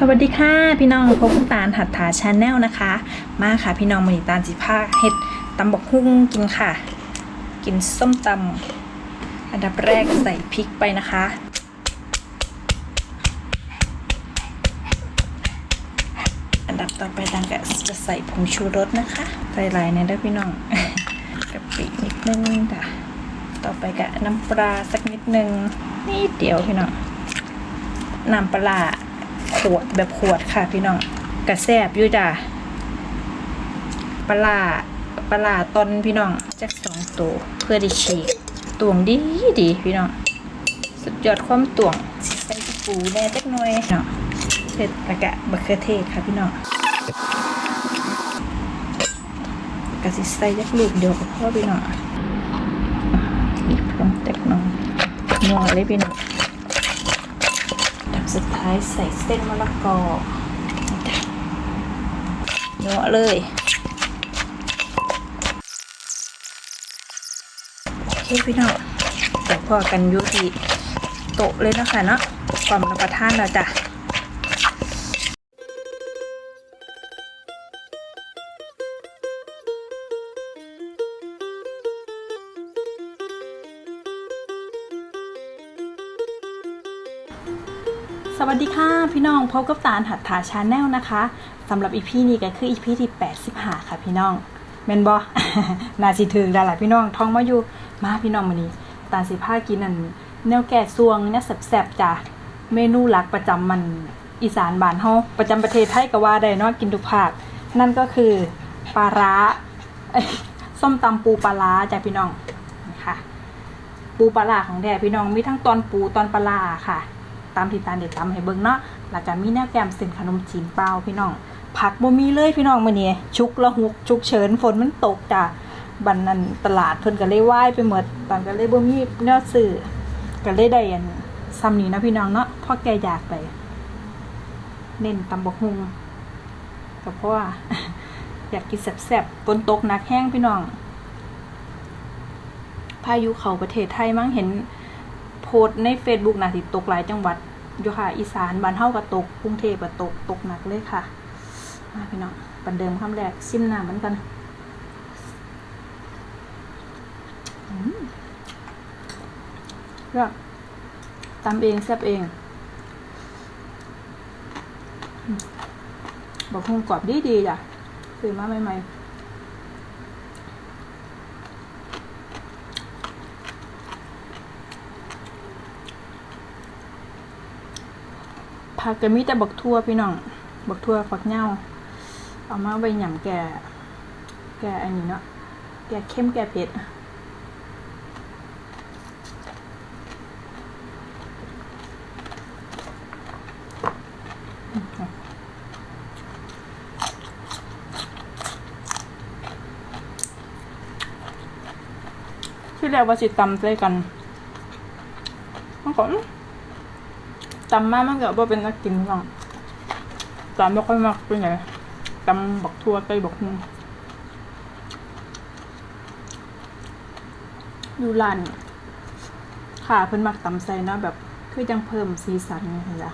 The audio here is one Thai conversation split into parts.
สวัสดีค่ะพี่น้องพบคุณตาลหัตถาชาแนลนะคะ มาค่ะพี่น้องมณีตาลจิภาคเห็ดตำบกหุ่งกินค่ะ กินส้มตำอันดับแรกใส่พริกไปนะคะ อันดับต่อไปตังก็จะใส่ผงชูรสนะคะใส่หลายในอยเด้อพี่น้องกะปินิดนึงจ้ะต่อไปก็น้ำปลาสักนิดนึงนิดเดียวพี่น้องน้ำปลา ขวดแบบขวดค่ะพี่น้องกระแซบอยู่จ้ะปลาร้าปลาร้าตอนพี่น้องจักสองตัวเพื่อได้ฉีกตวงดีดีพี่น้องสุดยอดความตวงใส่ปูแน่จักหน่อยเนาะเสร็จแล้วกะเขือเทศค่ะพี่น้องกะสิใส่จักลูกเดียวกับพ่อพี่น้องอีกลงจักน้องนัวเลยพี่น้อง สุดท้ายใส่เส้นมะละกอเนาะเลยโอเคพี่น้องเดี๋ยวพอกันยุติโตะเลยนะคะเนาะความรับประทานแล้วจ้ะ วัสดีค่ะ พี่น้องพบกับตาลหัตถาชาแนลนะคะสำหรับอีพีนี้ก็คืออีพีที่85ค่ะพี่น้องเมนบอนาสิถึงแล้วล่ะพี่น้องท้องมาอยู่มาพี่น้องมานี้ ตาลสิผ้ากินนั่นแนวแก่ซวงเนี่ยแสบๆจ้ะเมนูหลักประจำมันอีสานบ้านเฮาประจำประเทศไทยก็ว่าได้เนาะกินทุกภาคนั่นก็คือปลาร้าส้มตำปูปลาร้าจ้ะพี่น้องนะคะปูปลาร้าของแท้พี่น้องมีทั้งตอนปูตอนปลาร้าค่ะ ตามที่ตาเด็ดตามให้เบิ่งเนาะแล้วก็มีแนวแกมเส้นขนมจีนเปล่าพี่น้อง ผักบ่มีเลยพี่น้องมื้อนี้ชุกละหุกชุกเฉินฝนมันตกจ้ะบันนั้นตลาดเพิ่นก็เลยว่ายไปหมดตอนก็เลยบ่มีแนวซื้อก็เลยได้อันซ้ำนี้นะพี่น้องเนาะพ่อแกอยากไป เน้นตำบักหุงก็เพราะว่าอยากกินแซ่บๆฝนตกหนักแห้งพี่น้อง พายุเขาประเทศไทยมั้งเห็นโพสใน Facebook นะที่ตกหลายจังหวัด อยู่ค่ะ อีสานบ้านเฮาก็ตกกรุงเทพก็ตกตกหนักเลยค่ะมาพี่น้องปันเดิมคำแรกซิมน้ำมันกันก็ตำเองแซ่บเองบอกคงกรอบดีดีๆจ้ะซื้อมาใหม่ๆ ผักก็มีแต่บักทั่วพี่น้อง บักทั่วฝักเหย้าเอามาไว้หยำแก่แก่อันนี้เนาะแก่เข้มแก่เผ็ดที่แรกว่าสิตำใส่กันมันก็อื้อ ตำมากมันก็บ่เป็นนักกินหรอกตำไม่ค่อยมักเป็นไงตำบักทั่วไก่บักฮุงอยู่ร้านค่ะเพิ่นมักตำใส่เนาะแบบ คือจังเพิ่มสีสันไงล่ะ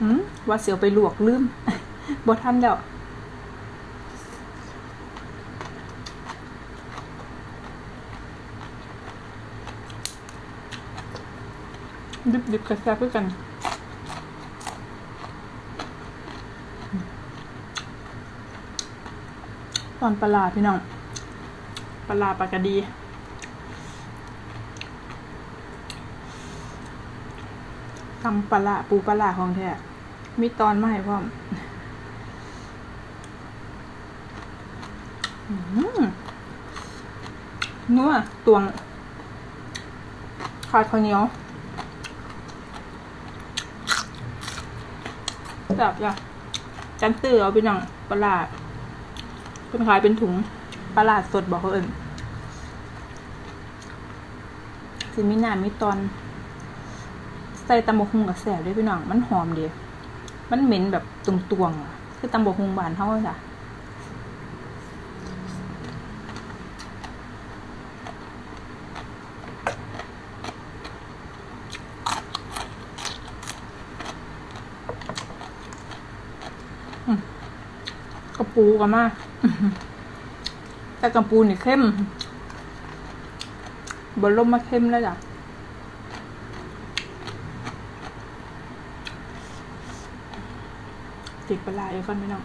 หืมว่าเสียวไปลวกลืมบ่ทันแล้ว ดิบดิบๆกระแซบคือกันตอนปลาร้าพี่น้องปลาร้าปลากระดีตำปลาร้าปูปลาร้าของแท้มีตอนมาให้พร้อมอืมนัวตวงขาดข้าวเหนียว แบบจ้ะจันตื้อเอาไปหนังปลาร้าเป็นขายเป็นถุงปลาร้าสดบอกเขาเอิญสิมีหนามีตอน ใส่ตำบกฮุงกับแสบด้วยพี่น้อง มันหอมดี มันเหม็นแบบตุงๆอะคือตำบกฮุงบานเท่าจ้ะ อืมกระ ปูกันมากแต่กระปูนี่เข้มบนลมมาเข้มแล้วจ้ะติดปลาร้าอีกคนไม่น้อง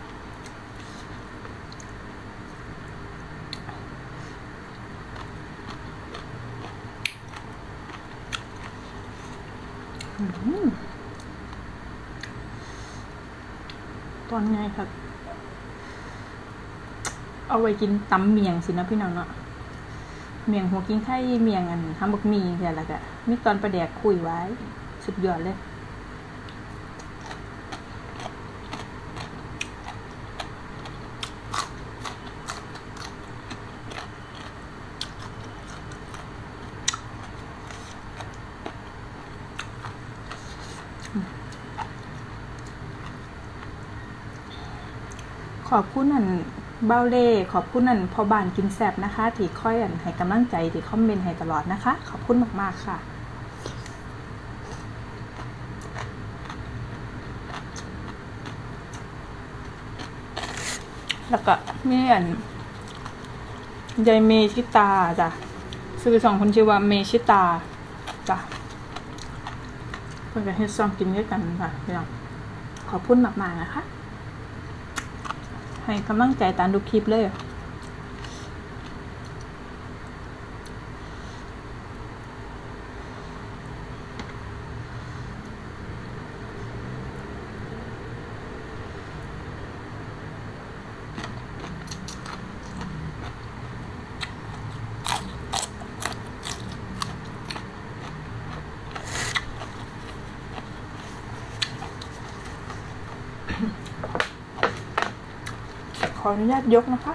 ตอนไงครับ เอาไว้กินตำเมียงสินะพี่น้องเนาะเมียงหัวกิ้งไข่เมียงอันทำบักมีเดี๋ยวละกะมีตอนประแดกคุยไว้ สุดยอดเลยขอบคุณนั่น เบ้าเล่ขอบคุณนั่นพอบานกินแซบนะคะที่ค่อยอันให้กำลังใจที่คอมเมนต์ให้ตลอดนะคะ ขอบคุณมากๆค่ะแล้วก็มีอันยายเมชิตาจ้ะซื้อสองคนชื่อว่าเมชิตาจ้ะเพื่อนกันให้ซองกินด้วยกันค่ะพี่น้องขอบคุณมากๆนะคะ ให้กำลังใจตามดูคลิปเลย ข ออนุญาตยกนะคะ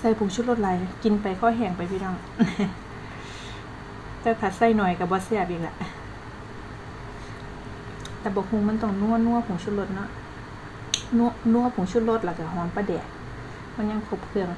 ใส่ผงชูรสไหลายกินไปข้อแห้งไปพี่น้องแต่ถ้าใส่หน่อยกับบอสเซียบอีกแหละแต่บกฮุงมันต้องนัวนัวผงชูรสเนาะนัวนัวผงชูรสแล้วก็หอมปลาแดกมันยังครบเครื่อง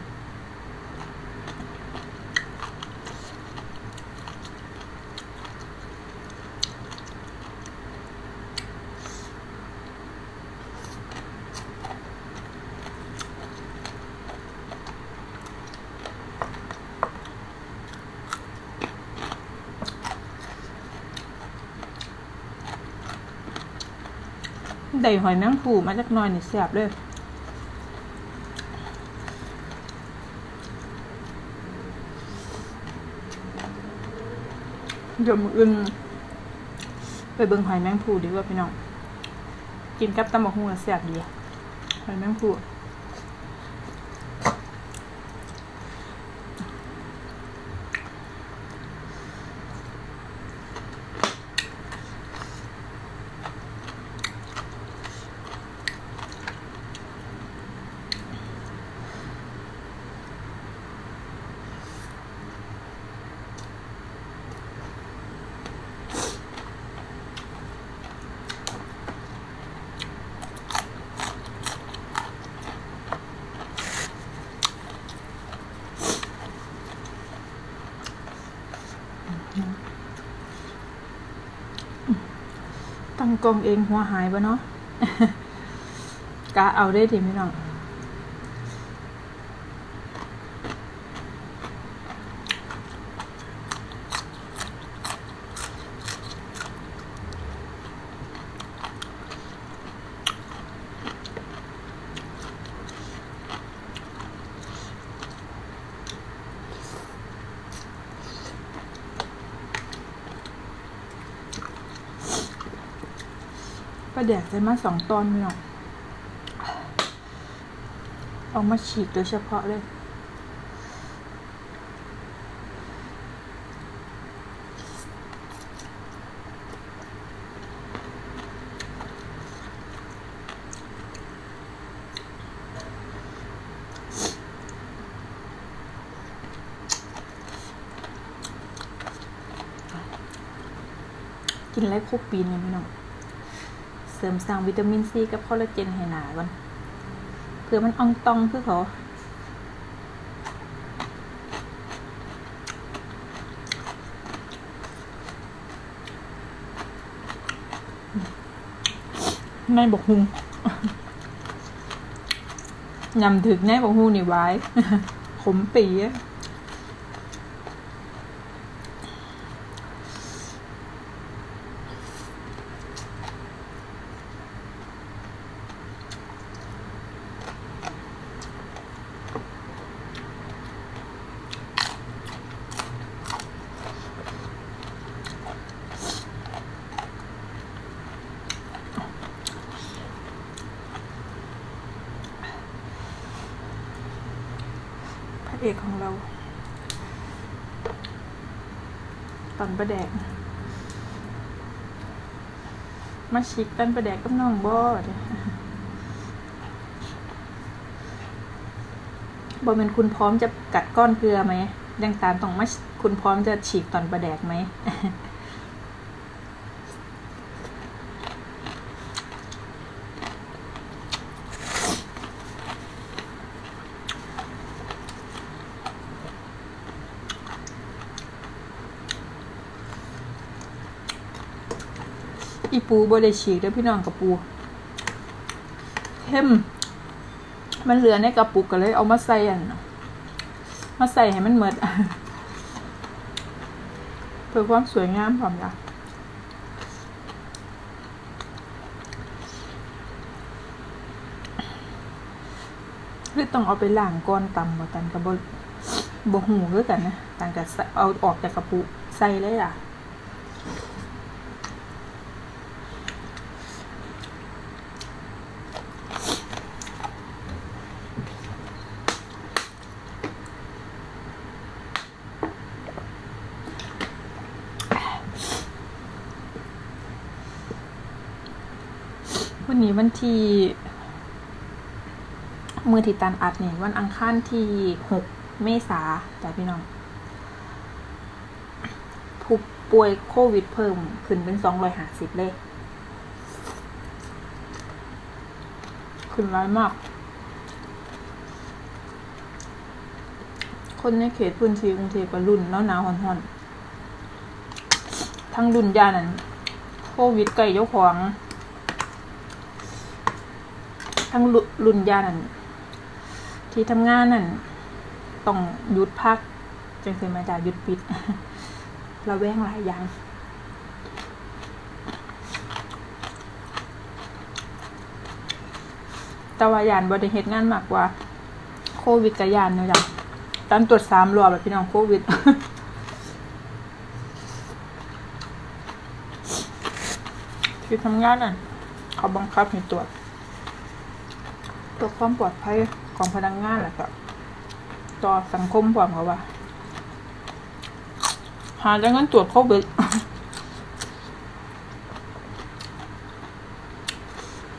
ได้หอยแมงผูมาจากหน้อยนี่แซ่บเลยเดี๋ยวมืออื่นไปเบิ่งหอยแมงผูดีกว่าพี่น้อง กินกับตำบักหุ่งแล้วแซ่บดีหอยแมงผู กล้องเองหัวหายปะเนาะกะเอาได้ทีพี่น้อง ก็แดกใส่มาสองตอนพี่น้องเอามาฉีกโดยเฉพาะเลยกินไรครบปีนกันพี่น้อง เสริมสร้างวิตามินซีกับคอลลาเจนให้หนาก่อนเพื่อมันอองตองเพื่อเขาแม่บอกฮุงยำถึกนายบอกฮูนี่ไว้ ขมปีอะ พระเอกของเราตอนประแดก มาชิกตันประแดกกับน้องบอดบอเป็นคุณพร้อมจะกัดก้อนเกลือไหมยังตามต้องมาคุณพร้อมจะฉีกตอนประแดกไหม อีปูบ่ได้ฉีกเด้อพี่น้องกับปูเข้มมันเหลือในกระปุกก็เลยเอามาใส่อันมาใส่ให้มันเหมือดเพื่อความสวยงามพร้อมจ้ะคือต้องเอาไปล้างก้อนตำบ่ตันกับบบ่หูคือกันนะตันกับเอาออกจากกระปุกใส่เลยล่ะ วั นี้วันที่มือที่ตันอัดนี่วันอังคารที่หกเมษาจ้ะพี่น้อง ผู้ป่วยโควิดเพิ่มขึ้นเป็นสองร้อยห้าสิบเลย ขึ้นร้ายมาก คนในเขตพื้นที่กรุงเทพก็รุ่นแล้วหนาวหอนๆ ทั้งรุ่นยานั่นโควิดไก่เจ้าของ ทั้งรุรุ่นยานั่นที่ทำงานนั่นต้องหยุดพักจังเสิมาจากหยุดปิดระแวงหลายอย่างตวายานบริเหตุงานมากกว่า โควิดกับยานเนาะจ้ะตอนตรวจสามรอบแบบพี่น้องโควิดที่ทำงานน่ะเขาบังคับให้ตรวจ ตรวจความปลอดภัยของพนักงานแหละก็ต่อสังคมพร้อมเขาว่า หาจากนั้นตรวจโควิด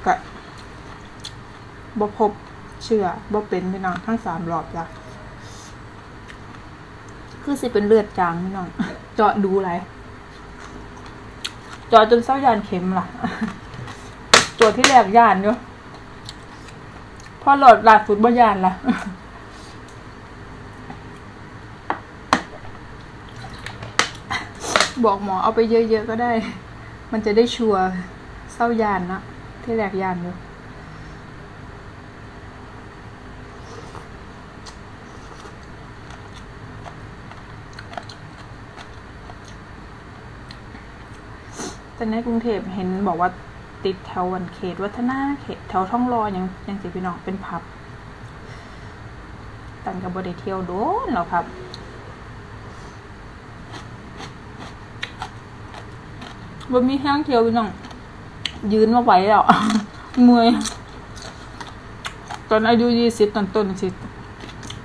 ก็บ่พบเชื้อบ่เป็นพี่น้องทั้งสามรอบจ้ะคือสิเป็นเลือดจางพี่น้องเจาะดูไรเจาะจนเส้ายานเข็มล่ะ ตัวที่แรกยานอยู่ พอหลอดลาดฟุตบอลยานล่ะบอกหมอเอาไปเยอะๆก็ได้ มันจะได้ชัวร์เศร้ายานนะที่แรกยานอยู่แต่ในกรุงเทพเห็นบอกว่า ติดแถววันเขตวัฒนาเขตแถวท่องรอยังยังสิพี่น้องเป็นผับตันกับบได้เที่ยวโดนหรอครับบ่มีแห้งเที่ยวพี่น้อง ยืนมาไหวแล้วเมื่อยตอนอายุยี่สิบต้นต้นสิ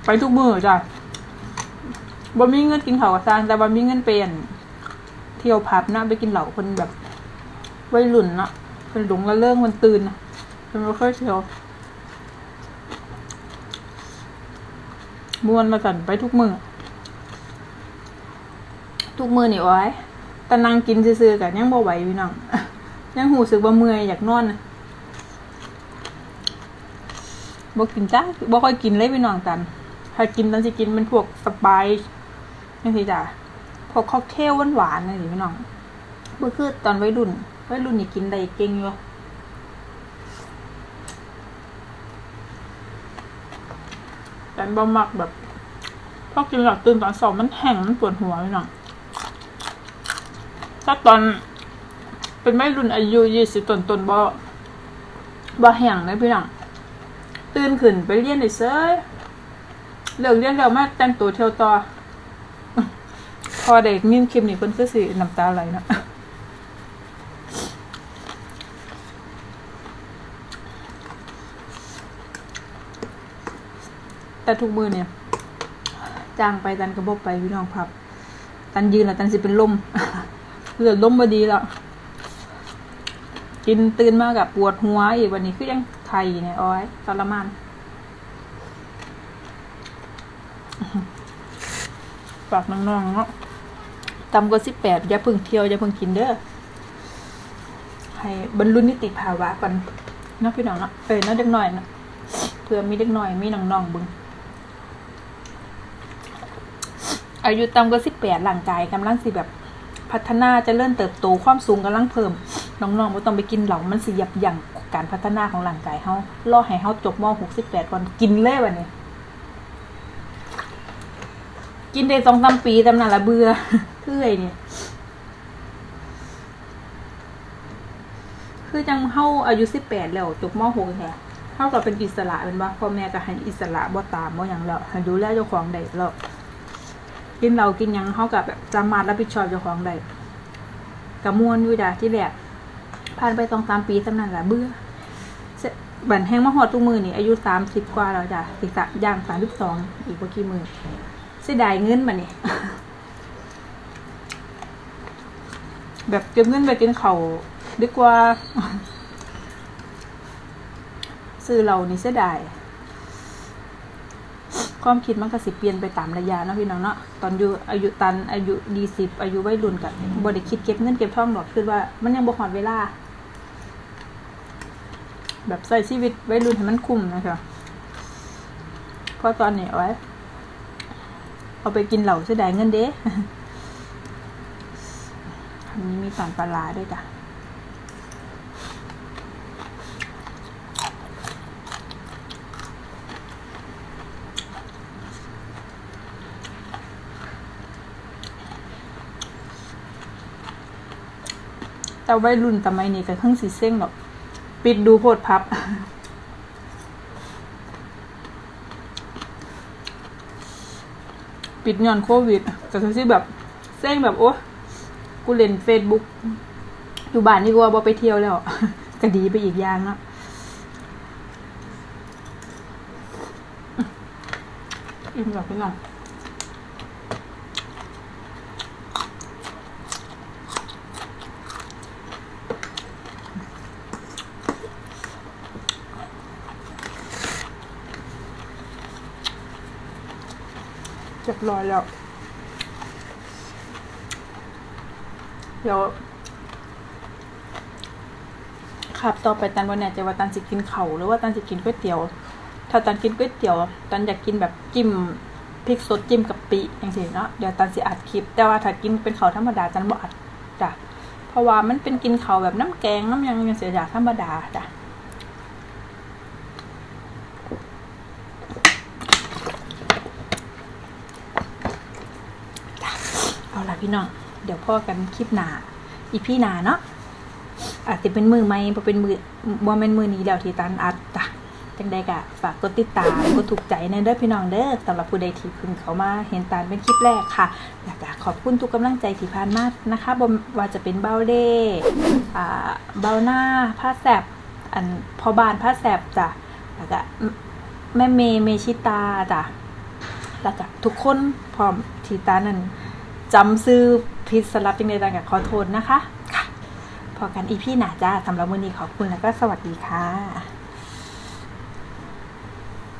ไปทุกมือจ้ะบ่มีเงินกินข้าวกับซางแต่บ่มีเงินเปลี่ยนเที่ยวผับนะไปกินเหล้าคนแบบวัยรุ่นนะ เป็นหลงละเรื่องมันตื่นนะเป็นไม่ค่อยเที่ยวมวนมาสั่นไปทุกมือทุกมือนี่ไว้ยแต่นั่งกินซื่อๆกันยังบ่ไหวพี่น้องยังหูสึกว่าเมื่อยอยากนอนนะบ่กินจ้าบ่ค่อยกินเลยพี่น้องกันถ้ากินตอนสิกินเป็นพวกสไปซ์นี่สิจ้ะพวกค็อกเทลหวานๆนี่สิพี่น้องบ่คือตอนวัยรุ่น เฮ้ยรุ่นนี่กินได้เก่งอยู่แต่บะหมักแบบพอกินหลับตื่นตอนสองมันแห้งมันปวดหัวไปหน่อยถ้าตอนเป็นไม่รุ่นอายุยี่สิบต้นต้นบะบะแห้งเลยพี่น้องตื่นขึ้นไปเรียนไอ้เซ่เลิกเรียนเราวมาแต่งตัวเที่ยวต่อ พอเด็กมิ้นคิมนี่เพิ่นคือสิน้ำตาไหลเนะ แต่ทุกมือเนี่ยจ้างไปตันกระบอกไปพี่น้องพับ ตันยืนแล้วตันสิเป็นลมเหลือลมมาดีแล้วกินตื่นมากับปวดหัวอีกวันนี้คือยังไทยเนี่ยอ้อยทรมานฝากน้องๆเนาะตำก็สิบแปดอย่าพิ่งเที่ยวอย่าพิ่งกินเด้อให้บรรลุนิติภาวะก่อนเนาะพี่น้องเนาะเออเนาะเด็กหน่อยเนาะเพื่อมีเด็กหน่อยมีน้องๆบึง อายุต่ำก็สิบแปดร่างกายกำลังสิแบบพัฒนาจะเริ่มเติบโตความสูงกำลังเพิ่มน้องๆไม่ต้องไปกินเหล่ามันสิยับยั้งการพัฒนาของร่างกายเฮารอให้เฮาจบม .68 ก่อนกินเลยวันนี้กินได้สองสามปีตำนานละเบื่อเพื่อยเนี่ยคือจังเฮาอายุสิบแปดแล้วจบมหกแท้เฮาก็เป็นอิสระเป็นว่าพ่อแม่ก็ให้อิสระบ่ตามบ่หยังแล้วให้ดูแลเจ้าของได้แล้ว กินเหล้ากินยังเฮาก็แบบสามารับผิดชอบเจ้าของได้ก็ม่วนอยู่จ้ะที่แรกผ่านไปสองสามปีตำนานละเบื่อเบันแห้งมาฮอดทุกมือนี่ อายุสามสิบกว่าแล้วจ้ะสิสะย่างสามสิบสองอีกบ่ากี่มือเสียดายเงินบัดนี้แบบเก็บเงินไปกินเขาดีกว่า ซื้อเรานี่เสียดาย ความคิดมันก็สิเปลี่ยนไปตามระยะเนาะพี่น้องเนาะตอนอยู่อายุตันอายุดีสิบอายุวัยรุ่นกันบ่ได้คิดเก็บเงินเก็บทองหรอกคือว่ามันยังบ่หอดเวลา แบบใส่ชีวิตวัยรุ่นให้มันคุ้มนะคะเพราะตอนนี้เอาไว้เอาไปกินเหล่าเสียดายเงินเด้อันนี้มีสารปลาร้าด้วยจ้ะ แต่วัยรุ่นสมัยนี้ก็เครื่องสีเส้งหรอก ปิดดูโพดพับ ปิดย้อนโควิดก็คือสิแบบเส้งแบบโอ้กูเล่นเฟซบุ๊กอยู่บ้านนี่กูว่าบ่ไปเที่ยวแล้วก็ดีไปอีกอย่างเนะอิ่มแบบพี่น้อง เรียบร้อยแล้ว เดี๋ยวครับต่อไปตันวันแน่ใจว่าตันจะกินเขาหรือว่าตันจะกินก๋วยเตี๋ยว ถ้าตันกินก๋วยเตี๋ยว ตันอยากกินแบบจิ้มพริกสดจิ้มกับปิอย่างเงี้ยเนาะเดี๋ยวตันสิอัดคลิป แต่ว่าถ้ากินเป็นเขาธรรมดาตันบ่อัดจ้ะเพราะว่ามันเป็นกินเขาแบบน้ำแกงน้ำยังยังเสียจากธรรมดาจ้ะเอาล่ะ พี่น้องเดี๋ยวพ่อกันคลิปหนาอีพี่หนาเนาะอาจจะเป็นมือไหมบ่เป็นมือบ่แม่นมือนี้แล้วทีตันอัดจ้ะจังใดก็ฝากกดติดตามกดถูกใจในเด้อพี่น้องเด้อสำหรับผู้ใดที่เพิ่งเขามาเห็นตานเป็นคลิปแรกค่ะอยากจะขอบคุณทุกกำลังใจที่ผ่านมานะคะบ่ว่าจะเป็นเบ้าเล่เบ้าหน้าผ้าแสบอันพอบานผ้าแสบจ้ะแล้วก็แม่เมย์เมชิตาจ้ะแล้วก็ทุกคนพร้อมทีตานั้น จำซื้อพิษสลับจริงใดต่างกับขอโทษนะคะ ค่ะ พอกันอีพี่หนาจ้าสำหรับวันนี้ขอบคุณแล้วก็สวัสดีค่ะ